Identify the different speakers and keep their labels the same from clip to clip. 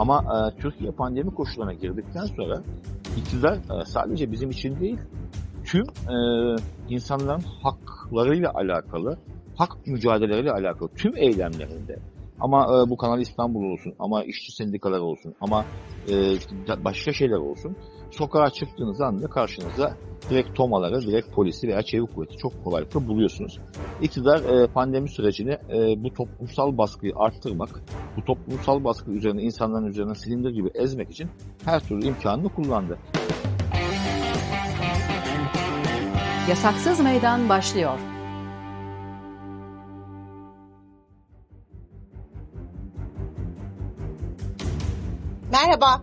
Speaker 1: Ama e, Türkiye pandemi koşullarına girdikten sonra iktidar e, sadece bizim için değil, tüm e, insanların haklarıyla alakalı, hak mücadeleleriyle alakalı tüm eylemlerinde ama e, bu Kanal İstanbul olsun, ama işçi sendikaları olsun, ama e, başka şeyler olsun, sokağa çıktığınız anda karşınıza direkt tomaları, direkt polisi veya çevik kuvveti çok kolaylıkla buluyorsunuz. İktidar e, pandemi sürecini e, bu toplumsal baskıyı arttırmak, bu toplumsal baskı üzerine insanların üzerine silindir gibi ezmek için her türlü imkanını kullandı.
Speaker 2: Yasaksız Meydan başlıyor.
Speaker 3: Merhaba.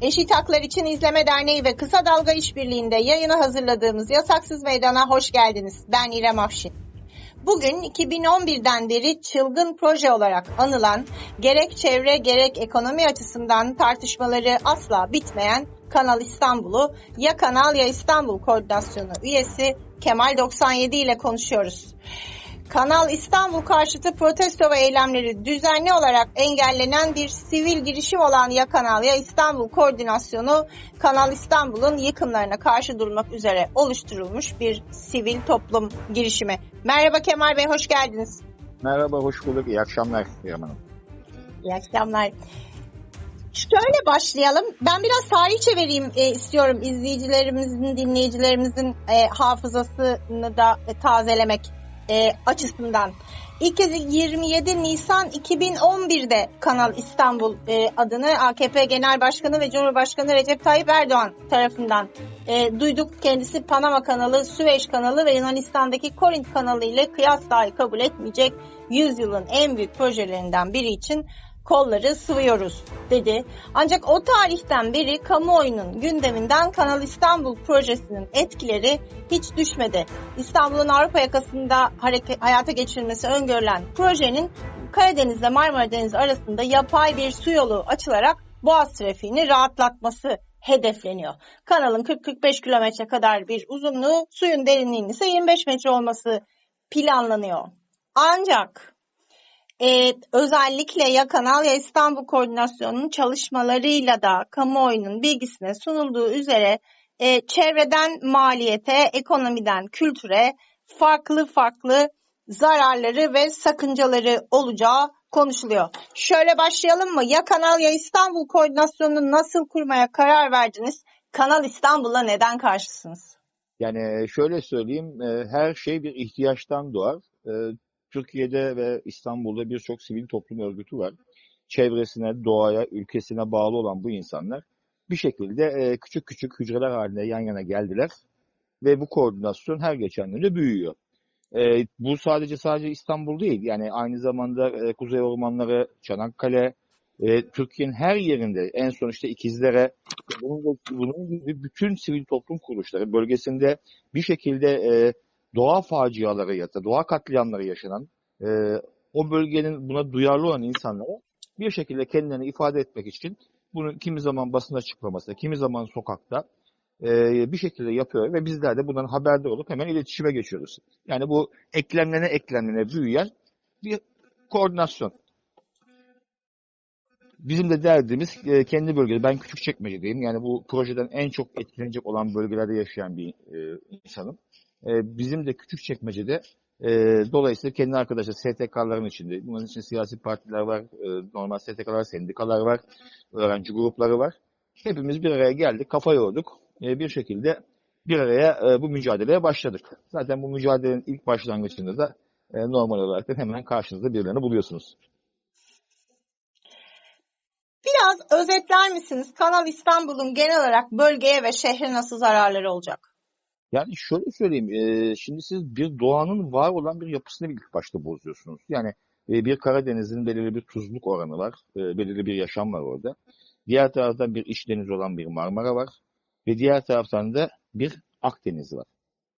Speaker 3: Eşit Haklar İçin İzleme Derneği ve Kısa Dalga İşbirliği'nde yayını hazırladığımız Yasaksız Meydan'a hoş geldiniz. Ben İrem Afşin. Bugün 2011'den beri çılgın proje olarak anılan, gerek çevre gerek ekonomi açısından tartışmaları asla bitmeyen Kanal İstanbul'u ya Kanal ya İstanbul Koordinasyonu üyesi Kemal 97 ile konuşuyoruz. Kanal İstanbul karşıtı protesto ve eylemleri düzenli olarak engellenen bir sivil girişim olan Ya Kanal Ya İstanbul Koordinasyonu, Kanal İstanbul'un yıkımlarına karşı durmak üzere oluşturulmuş bir sivil toplum girişimi. Merhaba Kemal Bey, hoş geldiniz.
Speaker 1: Merhaba, hoş bulduk. İyi akşamlar Hanım.
Speaker 3: İyi akşamlar. Şöyle başlayalım. Ben biraz tarihçe vereyim e, istiyorum izleyicilerimizin, dinleyicilerimizin e, hafızasını da e, tazelemek e, açısından. İlk kez 27 Nisan 2011'de Kanal İstanbul e, adını AKP Genel Başkanı ve Cumhurbaşkanı Recep Tayyip Erdoğan tarafından e, duyduk. Kendisi Panama kanalı, Süveyş kanalı ve Yunanistan'daki Korint kanalı ile kıyas dahi kabul etmeyecek yüzyılın en büyük projelerinden biri için kolları sıvıyoruz dedi. Ancak o tarihten beri kamuoyunun gündeminden Kanal İstanbul projesinin etkileri hiç düşmedi. İstanbul'un Avrupa yakasında hareket, hayata geçirilmesi öngörülen projenin Karadeniz ile Marmara Denizi arasında yapay bir su yolu açılarak Boğaz trafiğini rahatlatması hedefleniyor. Kanalın 40-45 kilometre kadar bir uzunluğu, suyun derinliğinin ise 25 metre olması planlanıyor. Ancak ee, özellikle ya Kanal ya İstanbul Koordinasyonu'nun çalışmalarıyla da kamuoyunun bilgisine sunulduğu üzere e, çevreden maliyete, ekonomiden kültüre farklı farklı zararları ve sakıncaları olacağı konuşuluyor. Şöyle başlayalım mı? Ya Kanal ya İstanbul Koordinasyonu'nu nasıl kurmaya karar verdiniz? Kanal İstanbul'a neden karşısınız?
Speaker 1: Yani şöyle söyleyeyim, e, her şey bir ihtiyaçtan doğar. Türkiye'de ve İstanbul'da birçok sivil toplum örgütü var. Çevresine, doğaya, ülkesine bağlı olan bu insanlar bir şekilde e, küçük küçük hücreler halinde yan yana geldiler ve bu koordinasyon her geçen gün de büyüyor. E, bu sadece sadece İstanbul değil, yani aynı zamanda e, Kuzey Ormanları, Çanakkale, Türkiye'nin her yerinde en son işte İkizlere, bunun, gibi bütün sivil toplum kuruluşları bölgesinde bir şekilde doğa faciaları ya da doğa katliamları yaşanan e, o bölgenin buna duyarlı olan insanlara bir şekilde kendilerini ifade etmek için bunu kimi zaman basın açıklaması, kimi zaman sokakta e, bir şekilde yapıyor ve bizler de bundan haberdar olup hemen iletişime geçiyoruz. Yani bu eklemlene eklemlene büyüyen bir koordinasyon. Bizim de derdimiz e, kendi bölgede, ben küçük çekmecedeyim. Yani bu projeden en çok etkilenecek olan bölgelerde yaşayan bir e, insanım. E, bizim de küçük çekmecede e, dolayısıyla kendi arkadaşlar STK'ların içinde. Bunun için siyasi partiler var, e, normal STK'lar, sendikalar var, öğrenci grupları var. Hepimiz bir araya geldik, kafa yorduk. E, bir şekilde bir araya e, bu mücadeleye başladık. Zaten bu mücadelenin ilk başlangıcında da e, normal olarak da hemen karşınızda birilerini buluyorsunuz.
Speaker 3: Biraz özetler misiniz? Kanal İstanbul'un genel olarak bölgeye ve şehre nasıl zararları olacak?
Speaker 1: Yani şöyle söyleyeyim, e, şimdi siz bir doğanın var olan bir yapısını ilk başta bozuyorsunuz. Yani e, bir Karadeniz'in belirli bir tuzluk oranı var, e, belirli bir yaşam var orada. Diğer taraftan bir iç deniz olan bir Marmara var ve diğer taraftan da bir Akdeniz var.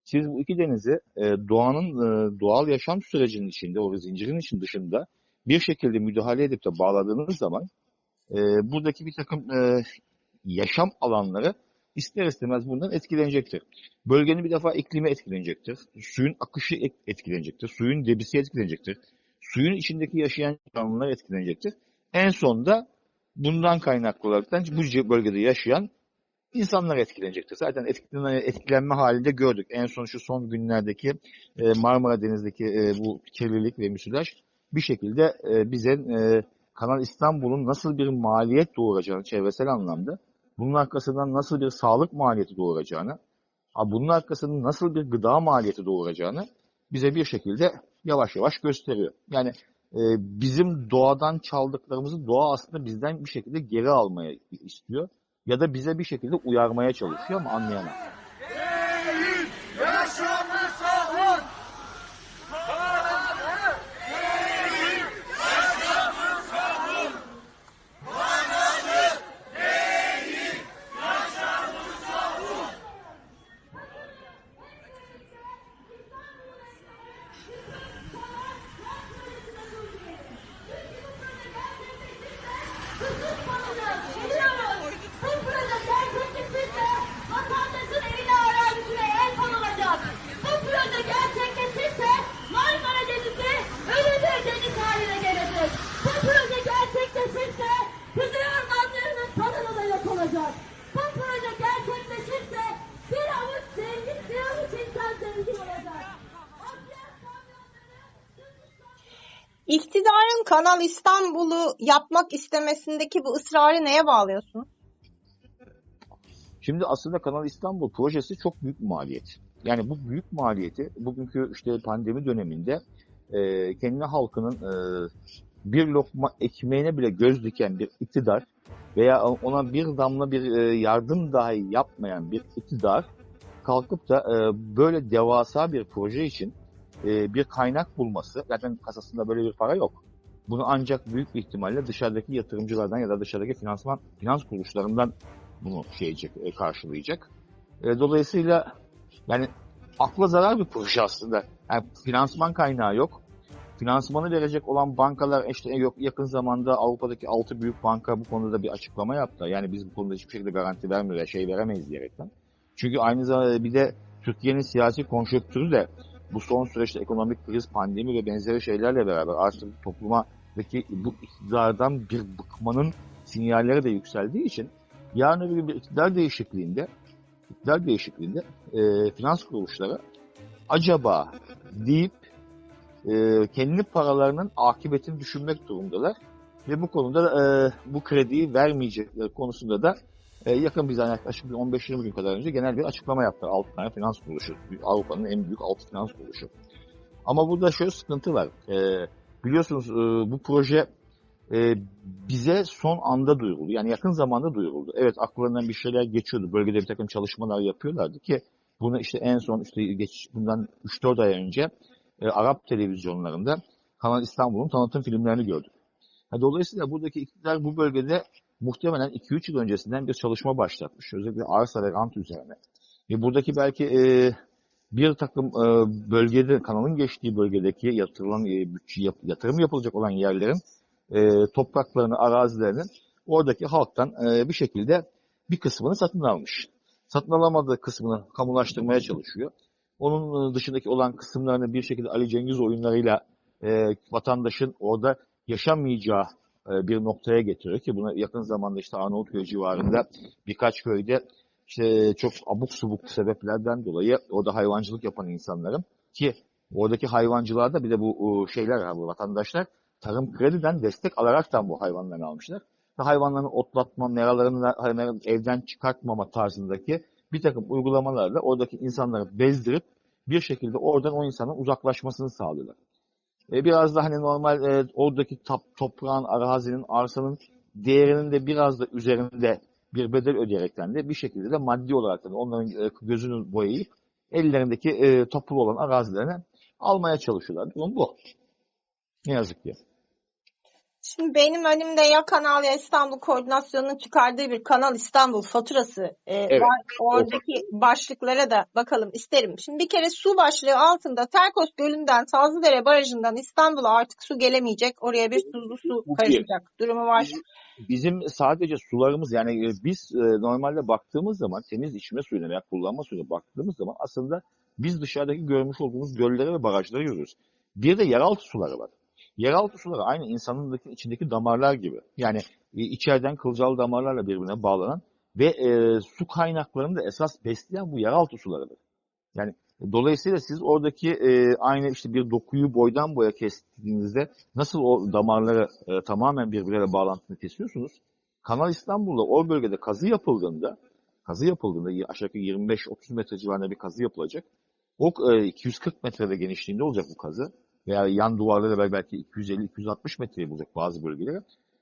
Speaker 1: Siz bu iki denizi e, doğanın e, doğal yaşam sürecinin içinde, o zincirin için dışında bir şekilde müdahale edip de bağladığınız zaman e, buradaki bir takım e, yaşam alanları ister istemez bundan etkilenecektir. Bölgenin bir defa iklimi etkilenecektir. Suyun akışı etkilenecektir. Suyun debisi etkilenecektir. Suyun içindeki yaşayan canlılar etkilenecektir. En sonunda bundan kaynaklı olarak bu bölgede yaşayan insanlar etkilenecektir. Zaten etkilenme, etkilenme halinde gördük. En son şu son günlerdeki e, Marmara Denizi'ndeki e, bu kirlilik ve müsilaj bir şekilde e, bize e, Kanal İstanbul'un nasıl bir maliyet doğuracağını çevresel anlamda, bunun arkasından nasıl bir sağlık maliyeti doğuracağını, bunun arkasından nasıl bir gıda maliyeti doğuracağını bize bir şekilde yavaş yavaş gösteriyor. Yani e, bizim doğadan çaldıklarımızı doğa aslında bizden bir şekilde geri almaya istiyor. Ya da bize bir şekilde uyarmaya çalışıyor ama anlayamam.
Speaker 2: Değil, yaşamı savun. Değil, yaşamı savun. Kanalı değil, yaşamı savun.
Speaker 4: Bu proje gerçekleşirse vatandaşın evine arazisine el konulacak. Bu proje gerçekleşirse Marmara Denizi ölü bir deniz haline gelecek. Bu proje gerçekleşirse Kuzey Ormanları'nın tanımı da yok olacak. Bu proje gerçekleşirse bir avuç zengin, bir avuç insan zengin olacak. Oksijen kamyonları...
Speaker 3: İktidarın Kanal İstanbul'u yapmak istemesindeki bu ısrarı neye bağlıyorsunuz?
Speaker 1: Şimdi aslında Kanal İstanbul projesi çok büyük maliyet. Yani bu büyük maliyeti bugünkü işte pandemi döneminde e, kendi halkının e, bir lokma ekmeğine bile göz diken bir iktidar veya ona bir damla bir e, yardım dahi yapmayan bir iktidar kalkıp da e, böyle devasa bir proje için e, bir kaynak bulması, zaten kasasında böyle bir para yok. Bunu ancak büyük bir ihtimalle dışarıdaki yatırımcılardan ya da dışarıdaki finansman finans kuruluşlarından bunu şeycek, e, karşılayacak. E, dolayısıyla yani akla zarar bir proje aslında. Yani finansman kaynağı yok. Finansmanı verecek olan bankalar işte yok yakın zamanda Avrupa'daki 6 büyük banka bu konuda bir açıklama yaptı. Yani biz bu konuda hiçbir şekilde garanti vermiyor, şey veremeyiz diyerekten. Çünkü aynı zamanda bir de Türkiye'nin siyasi konjonktürü de bu son süreçte ekonomik kriz, pandemi ve benzeri şeylerle beraber artık toplumadaki bu iktidardan bir bıkmanın sinyalleri de yükseldiği için yarın öbür bir iktidar değişikliğinde iktidar değişikliğinde e, finans kuruluşları acaba deyip e, kendi paralarının akıbetini düşünmek durumundalar. Ve bu konuda e, bu krediyi vermeyecekleri konusunda da e, yakın bir zaman yaklaşık 15-20 gün kadar önce genel bir açıklama yaptılar. 6 tane finans kuruluşu. Avrupa'nın en büyük 6 finans kuruluşu. Ama burada şöyle sıkıntı var. E, biliyorsunuz e, bu proje e, bize son anda duyuruldu. Yani yakın zamanda duyuruldu. Evet akıllarından bir şeyler geçiyordu. Bölgede bir takım çalışmalar yapıyorlardı ki bunu işte en son işte geç, bundan 3-4 ay önce e, Arap televizyonlarında Kanal İstanbul'un tanıtım filmlerini gördük. Dolayısıyla buradaki iktidar bu bölgede muhtemelen 2-3 yıl öncesinden bir çalışma başlatmış. Özellikle arsa ve rant üzerine. Ve buradaki belki e, bir takım e, bölgede, kanalın geçtiği bölgedeki yatırılan e, bütçe, yap, yatırım yapılacak olan yerlerin e, topraklarını, arazilerinin oradaki halktan e, bir şekilde bir kısmını satın almış. Satın alamadığı kısmını kamulaştırmaya çalışıyor. Onun dışındaki olan kısımlarını bir şekilde Ali Cengiz oyunlarıyla e, vatandaşın orada yaşamayacağı e, bir noktaya getiriyor ki buna yakın zamanda işte Arnavutköy civarında birkaç köyde işte çok abuk subuk sebeplerden dolayı orada hayvancılık yapan insanların ki oradaki hayvancılarda bir de bu şeyler var vatandaşlar tarım krediden destek alaraktan bu hayvanları almışlar. Ve hayvanların otlatma, meralarını evden çıkartmama tarzındaki bir takım uygulamalarla oradaki insanları bezdirip bir şekilde oradan o insanın uzaklaşmasını sağlıyorlar. E, biraz da hani normal e, oradaki tap, toprağın, arazinin, arsanın değerinin de biraz da üzerinde bir bedel ödeyerekten de bir şekilde de maddi olarak da onların e, gözünü boyayıp ellerindeki e, toplu olan arazilerini almaya çalışıyorlar. Durum bu. Ne yazık ki.
Speaker 3: Şimdi benim önümde ya Kanal ya İstanbul Koordinasyonu'nun çıkardığı bir Kanal İstanbul faturası e,
Speaker 1: Evet.
Speaker 3: var. Oradaki başlıklara da bakalım isterim. Şimdi bir kere su başlığı altında Terkos Gölü'nden Sazlıdere Barajı'ndan İstanbul'a artık su gelemeyecek. Oraya bir tuzlu su karışacak durumu var.
Speaker 1: Bizim, bizim sadece sularımız yani e, biz e, normalde baktığımız zaman temiz içme suyuna veya kullanma suyuna baktığımız zaman aslında biz dışarıdaki görmüş olduğumuz göllere ve barajlara yürüyoruz. Bir de yeraltı suları var. Yeraltı suları aynı insanın içindeki damarlar gibi. Yani e, içeriden kılcal damarlarla birbirine bağlanan ve e, su kaynaklarını da esas besleyen bu yeraltı sularıdır. Yani dolayısıyla siz oradaki e, aynı işte bir dokuyu boydan boya kestiğinizde nasıl o damarları e, tamamen birbirleriyle bağlantını kesiyorsunuz? Kanal İstanbul'da o bölgede kazı yapıldığında kazı yapıldığında aşağı yukarı 25-30 metre civarında bir kazı yapılacak. O e, 240 metrede genişliğinde olacak bu kazı. Veya yan duvarları da belki 250-260 metreye bulacak bazı bölgeleri.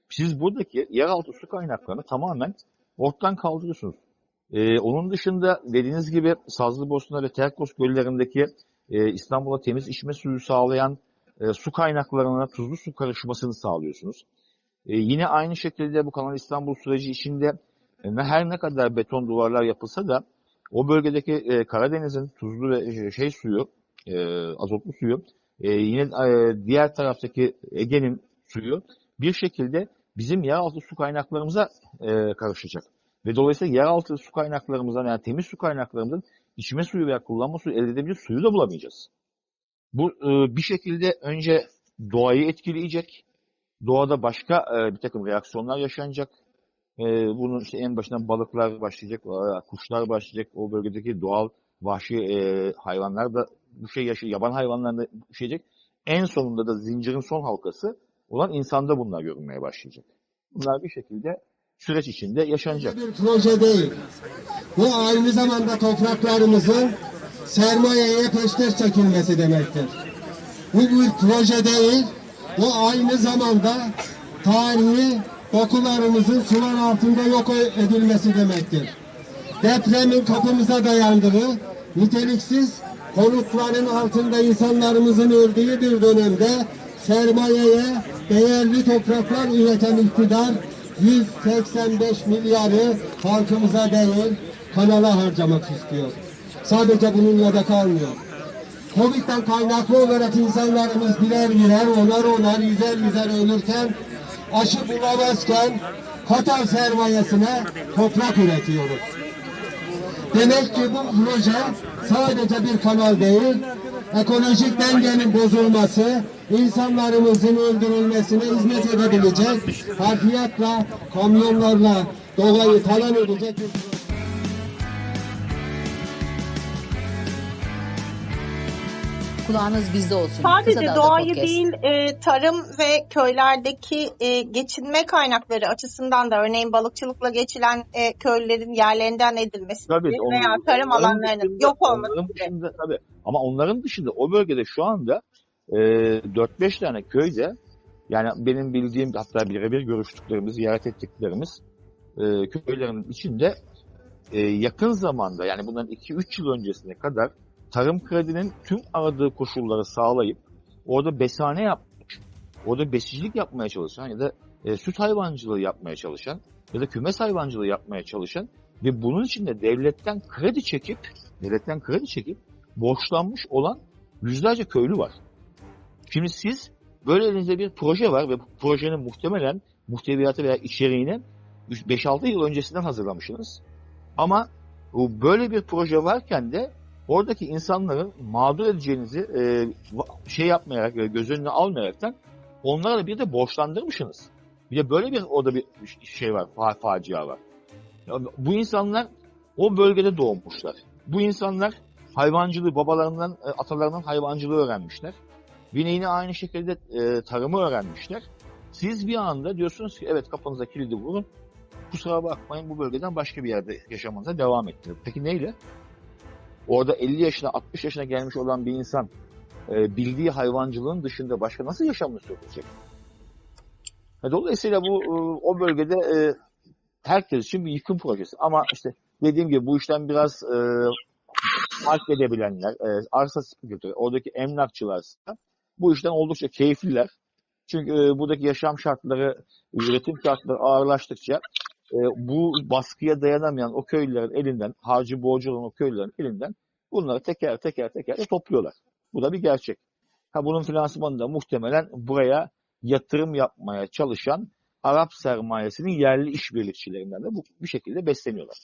Speaker 1: Siz buradaki yeraltı su kaynaklarını tamamen ortadan kaldırıyorsunuz. Ee, onun dışında dediğiniz gibi Sazlıbosna ve Terkos göllerindeki e, İstanbul'a temiz içme suyu sağlayan e, su kaynaklarına tuzlu su karışmasını sağlıyorsunuz. E, yine aynı şekilde bu Kanal İstanbul süreci içinde e, her ne kadar beton duvarlar yapılsa da o bölgedeki e, Karadeniz'in tuzlu ve e, şey suyu, e, azotlu suyu, e, yine e, diğer taraftaki Ege'nin suyu bir şekilde bizim yeraltı su kaynaklarımıza e, karışacak. Ve dolayısıyla yeraltı su kaynaklarımızdan yani temiz su kaynaklarımızdan içme suyu veya kullanma suyu elde edebilir suyu da bulamayacağız. Bu e, bir şekilde önce doğayı etkileyecek. Doğada başka e, bir takım reaksiyonlar yaşanacak. E, bunun işte en başından balıklar başlayacak, e, kuşlar başlayacak. O bölgedeki doğal vahşi e, hayvanlar da bu şey yaşıyor, yaban hayvanlar da yaşayacak. En sonunda da zincirin son halkası olan insanda bunlar görünmeye başlayacak. Bunlar bir şekilde süreç içinde yaşanacak.
Speaker 5: bir proje değil. Bu aynı zamanda topraklarımızın sermayeye peşkeş çekilmesi demektir. Bu bir proje değil, bu aynı zamanda tarihi dokularımızın sular altında yok edilmesi demektir. Depremin kapımıza dayandığı, niteliksiz konutların altında insanlarımızın öldüğü bir dönemde sermayeye değerli topraklar üreten iktidar 185 milyarı halkımıza değil kanala harcamak istiyor. Sadece bununla da kalmıyor. Covid'den kaynaklı olarak insanlarımız birer birer onar onar yüzer yüzer ölürken aşı bulamazken Katar sermayesine toprak üretiyoruz. Demek ki bu proje sadece bir kanal değil, ekolojik dengenin bozulması, insanlarımızın öldürülmesine hizmet edebilecek, harfiyatla, kamyonlarla doğayı talan edecek bir
Speaker 6: Kulağınız bizde olsun.
Speaker 3: Sadece doğayı değil, e, tarım ve köylerdeki e, geçinme kaynakları açısından da örneğin balıkçılıkla geçilen e, köylülerin yerlerinden edilmesi
Speaker 1: Tabii,
Speaker 3: gibi veya tarım
Speaker 1: onların
Speaker 3: alanlarının
Speaker 1: dışında-
Speaker 3: yok olması
Speaker 1: dışında, tabii. Ama onların dışında o bölgede şu anda e, 4-5 tane köyde yani benim bildiğim hatta birebir görüştüklerimiz, ziyaret ettiklerimiz e, köylerin içinde e, yakın zamanda yani bundan 2-3 yıl öncesine kadar tarım kredinin tüm aradığı koşulları sağlayıp orada besane yapmış, orada besicilik yapmaya çalışan ya da e, süt hayvancılığı yapmaya çalışan ya da kümes hayvancılığı yapmaya çalışan ve bunun için de devletten kredi çekip devletten kredi çekip borçlanmış olan yüzlerce köylü var. Şimdi siz böyle elinizde bir proje var ve bu projenin muhtemelen muhteviyatı veya içeriğini 5-6 yıl öncesinden hazırlamışsınız. Ama bu böyle bir proje varken de oradaki insanların mağdur edeceğinizi e, şey yapmayarak, e, göz önüne almayaraktan onlara da bir de borçlandırmışsınız. Bir de böyle bir orada bir şey var, fa- facia var. Ya bu insanlar o bölgede doğmuşlar. Bu insanlar hayvancılığı babalarından, e, atalarından hayvancılığı öğrenmişler. Yine aynı şekilde e, tarımı öğrenmişler. Siz bir anda diyorsunuz ki evet kafanıza kilidi vurun. Kusura bakmayın bu bölgeden başka bir yerde yaşamanıza devam ettirin. Peki neyle? Orada 50 yaşına 60 yaşına gelmiş olan bir insan e, bildiği hayvancılığın dışında başka nasıl yaşamını sürdürecek? E, Dolayısıyla bu e, o bölgede e, herkes için bir yıkım projesi. Ama işte dediğim gibi bu işten biraz e, fark edebilenler, e, arsa spekülatörü, oradaki emlakçılarsa bu işten oldukça keyifliler. Çünkü e, buradaki yaşam şartları, üretim şartları ağırlaştıkça e, bu baskıya dayanamayan o köylülerin elinden, harcı borcu olan o köylülerin elinden bunları teker teker teker de topluyorlar. Bu da bir gerçek. Ha bunun finansmanı da muhtemelen buraya yatırım yapmaya çalışan Arap sermayesinin yerli işbirlikçilerinden de bu bir şekilde besleniyorlar.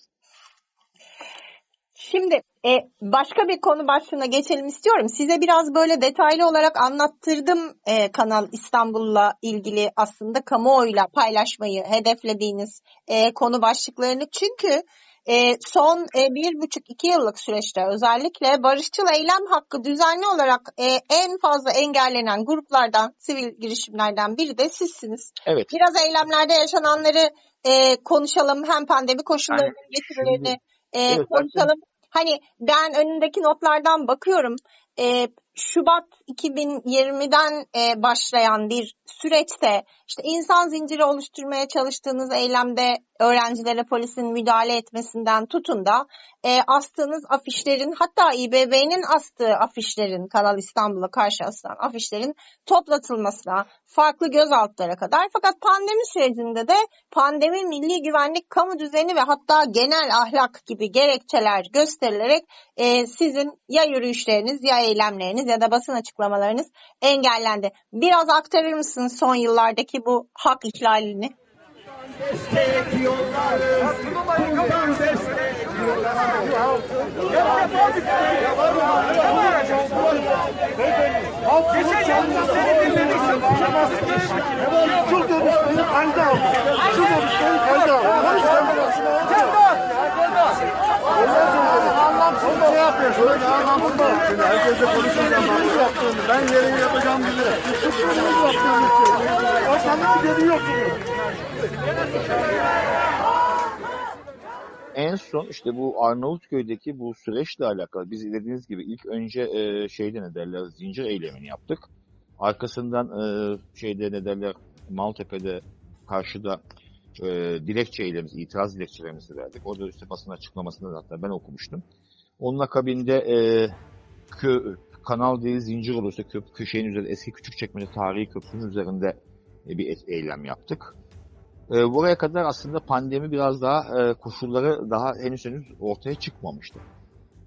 Speaker 3: Şimdi e, başka bir konu başlığına geçelim istiyorum. Size biraz böyle detaylı olarak anlattırdım e, Kanal İstanbul'la ilgili aslında kamuoyuyla paylaşmayı hedeflediğiniz e, konu başlıklarını. Çünkü e, son e, bir buçuk iki yıllık süreçte özellikle barışçıl eylem hakkı düzenli olarak e, en fazla engellenen gruplardan, sivil girişimlerden biri de sizsiniz.
Speaker 1: Evet.
Speaker 3: Biraz eylemlerde yaşananları e, konuşalım. Hem pandemi koşullarının
Speaker 1: Yani
Speaker 3: getirilerini
Speaker 1: şimdi-
Speaker 3: e,
Speaker 1: Evet,
Speaker 3: konuşalım. Hani ben önündeki notlardan bakıyorum. E, Şubat 2020'den e, başlayan bir süreçte işte insan zinciri oluşturmaya çalıştığınız eylemde öğrencilere polisin müdahale etmesinden tutun da e, astığınız afişlerin hatta İBB'nin astığı afişlerin Kanal İstanbul'a karşı asılan afişlerin toplatılmasına, farklı gözaltılara kadar. Fakat pandemi sürecinde de pandemi, milli güvenlik, kamu düzeni ve hatta genel ahlak gibi gerekçeler gösterilerek e, sizin ya yürüyüşleriniz ya eylemleriniz ya da basın açıklamalarınız engellendi. Biraz aktarır mısınız son yıllardaki bu hak ihlalini?
Speaker 2: Destek yollarız. Buradan. Anlamsız ne yapıyorsun? Öyle anlamsız da. Şimdi herkese konuşacağım. Nasıl yaptığını. Ben yerini yapacağım bilirim. Nasıl yaptığını söylüyorum. O sana geliyorsunuz.
Speaker 1: En son işte bu Arnavutköy'deki bu süreçle alakalı biz dediğiniz gibi ilk önce e, şeyde ne derler zincir eylemini yaptık. Arkasından e, şeyde ne derler Maltepe'de karşıda e, dilekçe eylemimiz, itiraz dilekçelerimizi verdik. Orada işte basın açıklamasında da hatta ben okumuştum. Onun akabinde e, kö, Kanal değil zincir olursa köp, köşenin üzerinde eski Küçükçekmece tarihi köprünün üzerinde e, bir et- eylem yaptık. E, buraya kadar aslında pandemi biraz daha e, koşulları daha henüz henüz ortaya çıkmamıştı.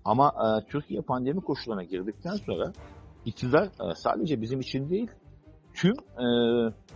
Speaker 1: Ama e, Türkiye pandemi koşullarına girdikten sonra iktidar e, sadece bizim için değil, tüm e,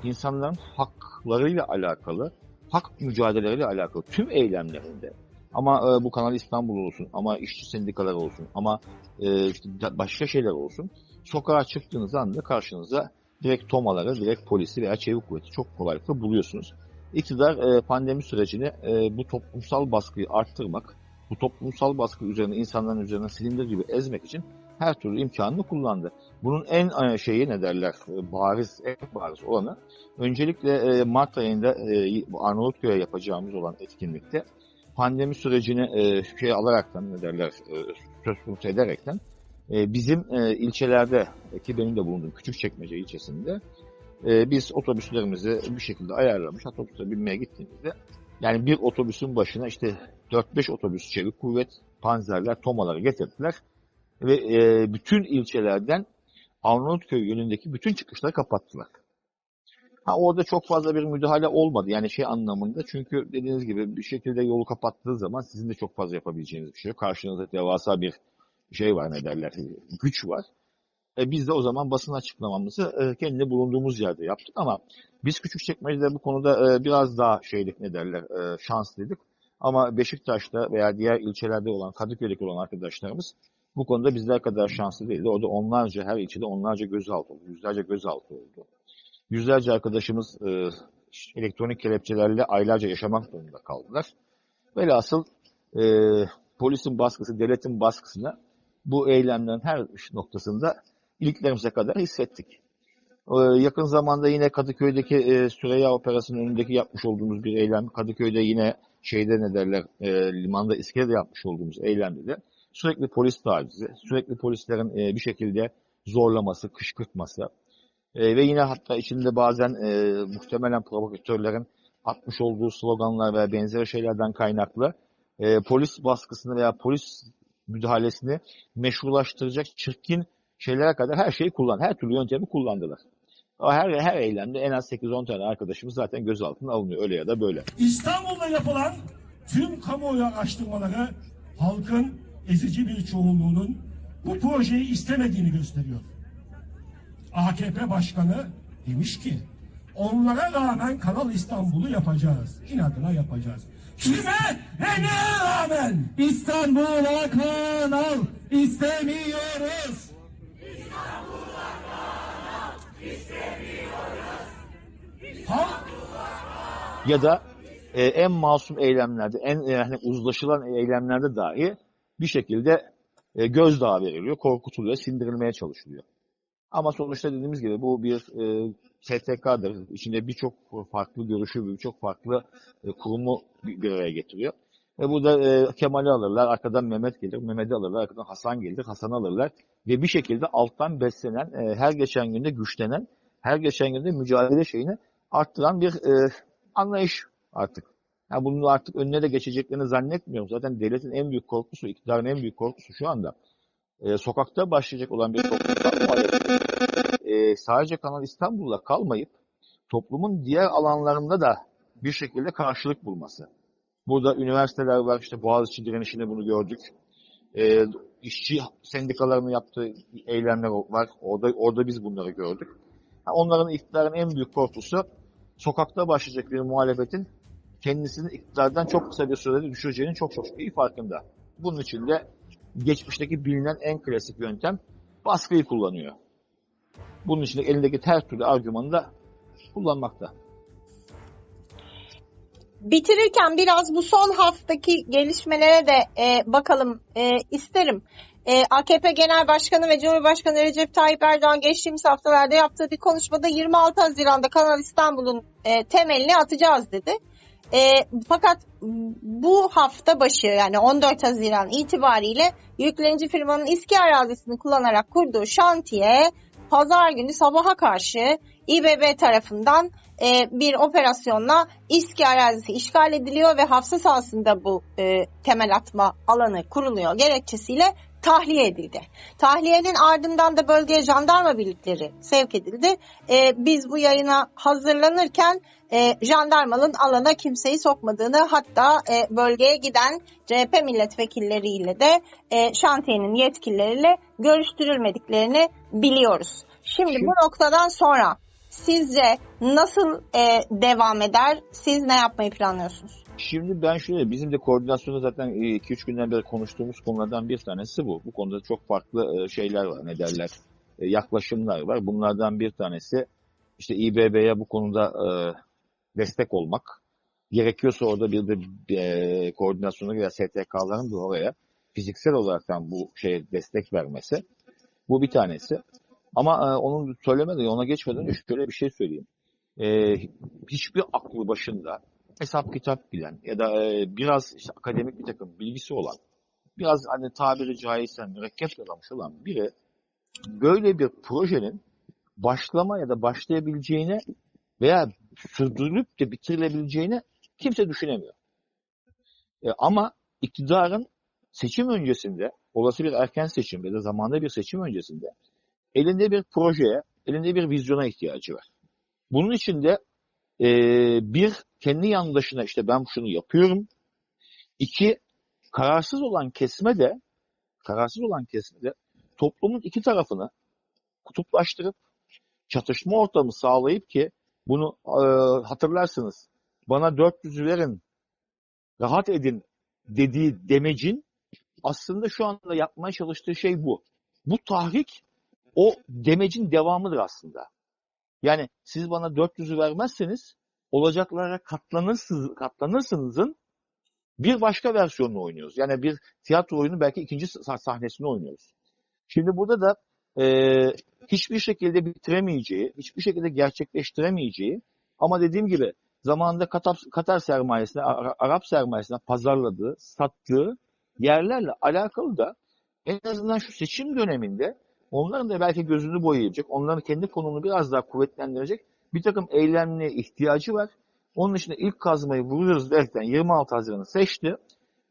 Speaker 1: insanların haklarıyla alakalı, hak mücadeleleriyle alakalı tüm eylemlerinde ama e, bu Kanal İstanbul olsun, ama işçi sendikalar olsun, ama e, işte başka şeyler olsun, sokağa çıktığınız anda karşınıza direkt tomaları, direkt polisi veya çevik kuvveti çok kolaylıkla buluyorsunuz. İktidar e, pandemi sürecini e, bu toplumsal baskıyı arttırmak, bu toplumsal baskı üzerine insanların üzerine silindir gibi ezmek için her türlü imkanını kullandı. Bunun en e, şeyi ne derler, e, bariz, en bariz olanı öncelikle e, Mart ayında Arnavutköy'e yapacağımız olan etkinlikte pandemi sürecini e, şey alaraktan ne derler, e, söz konusu ederekten e, bizim e, ilçelerde ki benim de bulunduğum Küçükçekmece ilçesinde e, biz otobüslerimizi bir şekilde ayarlamış otobüse binmeye gittiğimizde yani bir otobüsün başına işte 4-5 otobüs çevik kuvvet, panzerler, tomaları getirdiler ve e, bütün ilçelerden Arnavutköy yönündeki bütün çıkışları kapattılar. Ha orada çok fazla bir müdahale olmadı yani şey anlamında çünkü dediğiniz gibi bir şekilde yolu kapattığı zaman sizin de çok fazla yapabileceğiniz bir şey yok. Karşınızda devasa bir şey var ne derler güç var. E, biz de o zaman basın açıklamamızı e, kendi bulunduğumuz yerde yaptık ama biz Küçükçekmece'de bu konuda e, biraz daha şeylik ne derler e, şanslıydık. Ama Beşiktaş'ta veya diğer ilçelerde olan Kadıköy'deki olan arkadaşlarımız bu konuda bizler kadar şanslı değildi. Orada onlarca her ilçede onlarca gözaltı oldu. Yüzlerce gözaltı oldu. Yüzlerce arkadaşımız e, elektronik kelepçelerle aylarca yaşamak zorunda kaldılar. Velhasıl e, polisin baskısı, devletin baskısına bu eylemlerin her noktasında iliklerimize kadar hissettik. Ee, yakın zamanda yine Kadıköy'deki e, Süreyya Operası'nın önündeki yapmış olduğumuz bir eylem, Kadıköy'de yine şeyde ne derler, e, limanda iskelede yapmış olduğumuz eylemde de sürekli polis tacizi, sürekli polislerin e, bir şekilde zorlaması, kışkırtması e, ve yine hatta içinde bazen e, muhtemelen provokatörlerin atmış olduğu sloganlar veya benzeri şeylerden kaynaklı e, polis baskısını veya polis müdahalesini meşrulaştıracak çirkin şeylere kadar her şeyi kullan, her türlü yöntemi kullandılar. Her, her eylemde en az 8-10 tane arkadaşımız zaten gözaltına alınıyor öyle ya da böyle.
Speaker 7: İstanbul'da yapılan tüm kamuoyu araştırmaları halkın ezici bir çoğunluğunun bu projeyi istemediğini gösteriyor. AKP Başkanı demiş ki onlara rağmen Kanal İstanbul'u yapacağız. İnadına yapacağız. Kime ve neye rağmen? İstanbul'a kanal istemiyoruz. Halk
Speaker 1: ya da e, en masum eylemlerde, en yani uzlaşılan eylemlerde dahi bir şekilde e, gözdağı veriliyor, korkutuluyor, sindirilmeye çalışılıyor. Ama sonuçta dediğimiz gibi bu bir e, STK'dır. İçinde birçok farklı görüşü, birçok farklı e, kurumu bir, araya getiriyor. Ve burada e, Kemal'i alırlar, arkadan Mehmet gelir, Mehmet'i alırlar, arkadan Hasan gelir, Hasan'ı alırlar. Ve bir şekilde alttan beslenen, e, her geçen günde güçlenen, her geçen günde mücadele şeyini arttıran bir e, anlayış artık. Yani bunun artık önüne de geçeceklerini zannetmiyorum. Zaten devletin en büyük korkusu, iktidarın en büyük korkusu şu anda e, sokakta başlayacak olan bir toplumsal muhalefet e, sadece Kanal İstanbul'la kalmayıp toplumun diğer alanlarında da bir şekilde karşılık bulması. Burada üniversiteler var, işte Boğaziçi direnişinde bunu gördük. E, işçi sendikalarının yaptığı eylemler var, orada, orada biz bunları gördük. Onların iktidarın en büyük korkusu sokakta başlayacak bir muhalefetin kendisini iktidardan çok kısa bir sürede düşüreceğinin çok çok iyi farkında. Bunun için de geçmişteki bilinen en klasik yöntem baskıyı kullanıyor. Bunun için de elindeki her türlü argümanı da kullanmakta.
Speaker 3: Bitirirken biraz bu son haftaki gelişmelere de e, bakalım e, isterim. E, AKP Genel Başkanı ve Cumhurbaşkanı Recep Tayyip Erdoğan geçtiğimiz haftalarda yaptığı bir konuşmada 26 Haziran'da Kanal İstanbul'un e, temelini atacağız dedi. E, fakat bu hafta başı yani 14 Haziran itibariyle yüklenici firmanın İSKİ arazisini kullanarak kurduğu şantiye pazar günü sabaha karşı İBB tarafından e, bir operasyonla İSKİ arazisi işgal ediliyor ve hafsa sahasında bu e, temel atma alanı kuruluyor. Gerekçesiyle tahliye edildi. Tahliyenin ardından da bölgeye jandarma birlikleri sevk edildi. E, biz bu yayına hazırlanırken e, jandarmanın alana kimseyi sokmadığını hatta e, bölgeye giden CHP milletvekilleriyle de e, şantiyenin yetkilileriyle görüştürülmediklerini biliyoruz. Şimdi bu noktadan sonra sizce nasıl e, devam eder? Siz ne yapmayı planlıyorsunuz?
Speaker 1: Şimdi ben şöyle, bizim de koordinasyonda zaten 2-3 günden beri konuştuğumuz konulardan bir tanesi bu. Bu konuda çok farklı e, şeyler var, ne derler, e, yaklaşımlar var. Bunlardan bir tanesi işte İBB'ye bu konuda e, destek olmak. Gerekiyorsa orada bir de e, koordinasyona veya STK'ların da oraya fiziksel olaraktan bu şeye destek vermesi. Bu bir tanesi. Ama e, onun söylemeden, ona geçmeden şöyle bir şey söyleyeyim. E, hiçbir aklı başında hesap kitap bilen ya da e, biraz işte akademik bir takım bilgisi olan, biraz hani tabiri caizse mürekkep yalamış olan biri böyle bir projenin başlama ya da başlayabileceğine veya sürdürülüp de bitirilebileceğini kimse düşünemiyor. E, ama iktidarın seçim öncesinde, olası bir erken seçim ya da zamanda bir seçim öncesinde elinde bir projeye, elinde bir vizyona ihtiyacı var. Bunun için de e, bir, kendi yandaşına işte ben şunu yapıyorum. İki, kararsız olan kesme de, kararsız olan kesme de toplumun iki tarafını kutuplaştırıp çatışma ortamı sağlayıp ki bunu e, hatırlarsınız. Bana 400'ü verin, rahat edin dediği demecin aslında şu anda yapmaya çalıştığı şey bu. Bu tahrik o demecin devamıdır aslında. Yani siz bana 400'ü vermezseniz olacaklara katlanırsınız, katlanırsınızın bir başka versiyonunu oynuyoruz. Yani bir tiyatro oyunu belki ikinci sahnesini oynuyoruz. Şimdi burada da e, hiçbir şekilde bitiremeyeceği, hiçbir şekilde gerçekleştiremeyeceği ama dediğim gibi zamanında Katar, Katar sermayesine, Arap sermayesine pazarladığı, sattığı yerlerle alakalı da en azından şu seçim döneminde onların da belki gözünü boyayacak, onların kendi konumunu biraz daha kuvvetlendirecek bir takım eylemliğe ihtiyacı var. Onun için ilk kazmayı vuruyoruz derken 26 Haziran'ı seçti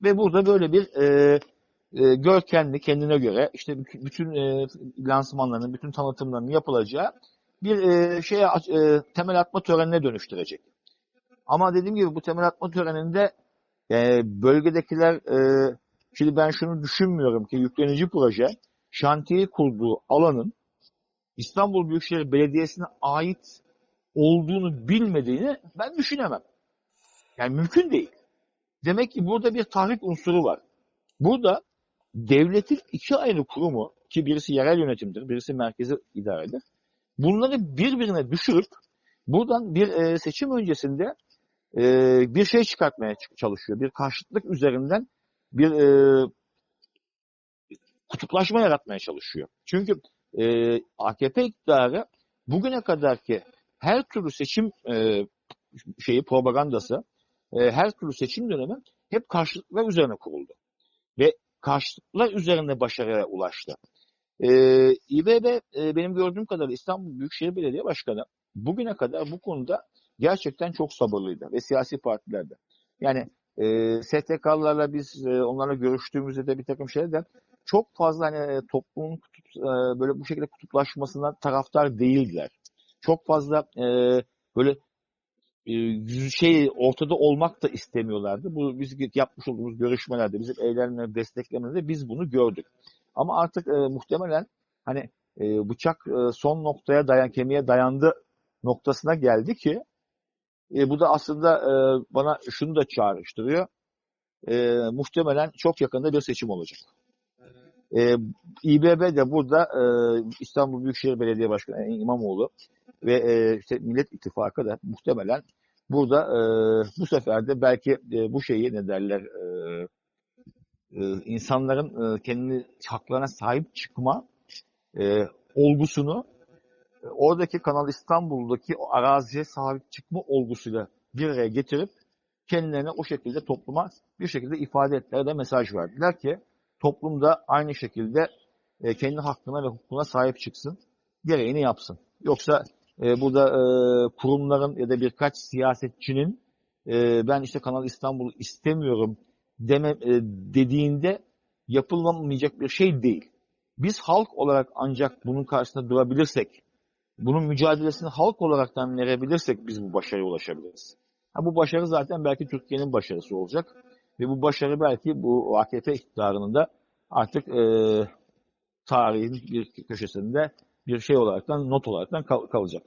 Speaker 1: ve burada böyle bir e, e, görkemli kendine göre işte bütün e, lansmanlarının, bütün tanıtımlarının yapılacağı bir e, şeye e, temel atma törenine dönüştürecek. Ama dediğim gibi bu temel atma töreninde e, bölgedekiler e, şimdi ben şunu düşünmüyorum ki yüklenici proje şantiye kurduğu alanın İstanbul Büyükşehir Belediyesi'ne ait olduğunu bilmediğini ben düşünemem. Yani mümkün değil. Demek ki burada bir tahrik unsuru var. Burada devletin iki ayrı kurumu ki birisi yerel yönetimdir, birisi merkezi idaredir. Bunları birbirine düşürüp buradan bir e, seçim öncesinde e, bir şey çıkartmaya çalışıyor. Bir karşıtlık üzerinden bir e, kutuplaşma yaratmaya çalışıyor. Çünkü e, AKP iktidarı bugüne kadarki her türlü seçim e, şeyi propagandası, e, her türlü seçim dönemi hep karşıtlıklar üzerine kuruldu. Ve karşıtlıklar üzerine başarıya ulaştı. E, İBB e, benim gördüğüm kadarıyla İstanbul Büyükşehir Belediye Başkanı bugüne kadar bu konuda gerçekten çok sabırlıydı ve siyasi partiler de. Yani e, STK'larla biz e, onlarla görüştüğümüzde de bir takım şeyler çok fazla hani e, toplumun kutup, e, böyle bu şekilde kutuplaşmasına taraftar değildiler. Çok fazla e, böyle e, şey ortada olmak da istemiyorlardı. Bu biz yapmış olduğumuz görüşmelerde, bizim eylemleri desteklemelerde biz bunu gördük. Ama artık e, muhtemelen hani e, bıçak e, son noktaya dayan kemiğe dayandı noktasına geldi ki e, bu da aslında e, bana şunu da çağrıştırıyor. E, muhtemelen çok yakında bir seçim olacak. E, İBB de burada e, İstanbul Büyükşehir Belediye Başkanı İmamoğlu ve e, işte Millet İttifakı da muhtemelen burada e, bu sefer de belki e, bu şeyi ne derler e, e, insanların e, kendi haklarına sahip çıkma e, olgusunu e, oradaki Kanal İstanbul'daki araziye sahip çıkma olgusuyla bir araya getirip kendilerine o şekilde topluma bir şekilde ifade ettiler de mesaj verdiler ki toplumda aynı şekilde e, kendi hakkına ve hukukuna sahip çıksın, gereğini yapsın. Yoksa e, burada e, kurumların ya da birkaç siyasetçinin e, ben işte Kanal İstanbul'u istemiyorum deme e, dediğinde yapılamayacak bir şey değil. Biz halk olarak ancak bunun karşısında durabilirsek, bunun mücadelesini halk olaraktan verebilirsek biz bu başarıya ulaşabiliriz. Ha, bu başarı zaten belki Türkiye'nin başarısı olacak. Ve bu başarı belki bu AKP iktidarının da artık e, tarihin bir köşesinde bir şey olaraktan, not olaraktan kal- kalacak.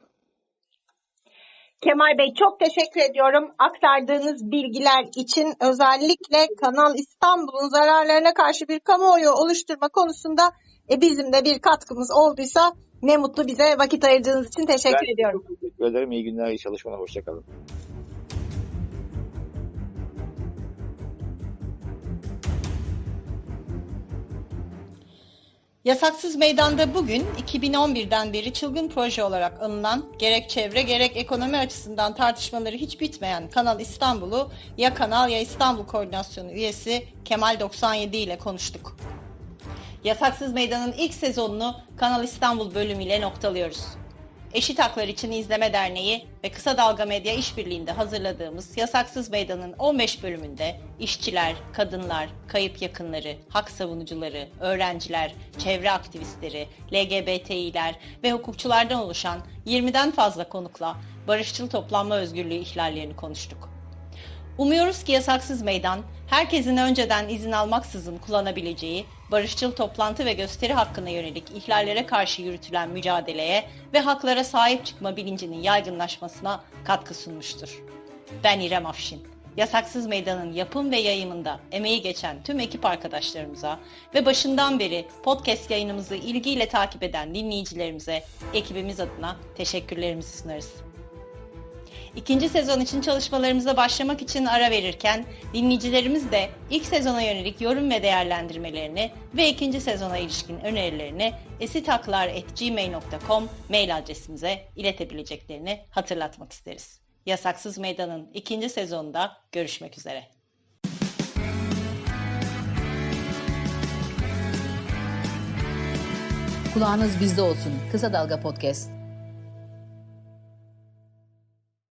Speaker 3: Kemal Bey çok teşekkür ediyorum aktardığınız bilgiler için özellikle Kanal İstanbul'un zararlarına karşı bir kamuoyu oluşturma konusunda e, bizim de bir katkımız olduysa ne mutlu bize vakit ayırdığınız için teşekkür
Speaker 1: Ben
Speaker 3: ediyorum.
Speaker 1: teşekkür ederim. İyi günler, iyi çalışmalar. Hoşçakalın.
Speaker 8: Yasaksız Meydan'da bugün 2011'den beri çılgın proje olarak anılan gerek çevre gerek ekonomi açısından tartışmaları hiç bitmeyen Kanal İstanbul'u ya Kanal ya İstanbul Koordinasyonu üyesi Kemal 97 ile konuştuk. Yasaksız Meydan'ın ilk sezonunu Kanal İstanbul bölümüyle noktalıyoruz. Eşit Haklar İçin İzleme Derneği ve Kısa Dalga Medya işbirliğinde hazırladığımız Yasaksız Meydan'ın 15 bölümünde işçiler, kadınlar, kayıp yakınları, hak savunucuları, öğrenciler, çevre aktivistleri, LGBTİ'ler ve hukukçulardan oluşan 20'den fazla konukla barışçıl toplanma özgürlüğü ihlallerini konuştuk. Umuyoruz ki yasaksız meydan, herkesin önceden izin almaksızın kullanabileceği barışçıl toplantı ve gösteri hakkına yönelik ihlallere karşı yürütülen mücadeleye ve haklara sahip çıkma bilincinin yaygınlaşmasına katkı sunmuştur. Ben İrem Afşin. Yasaksız Meydan'ın yapım ve yayımında emeği geçen tüm ekip arkadaşlarımıza ve başından beri podcast yayınımızı ilgiyle takip eden dinleyicilerimize ekibimiz adına teşekkürlerimizi sunarız. İkinci sezon için çalışmalarımıza başlamak için ara verirken dinleyicilerimiz de ilk sezona yönelik yorum ve değerlendirmelerini ve ikinci sezona ilişkin önerilerini esitaklar.gmail.com mail adresimize iletebileceklerini hatırlatmak isteriz. Yasaksız Meydan'ın ikinci sezonunda görüşmek üzere.
Speaker 6: Kulağınız bizde olsun. Kısa Dalga Podcast.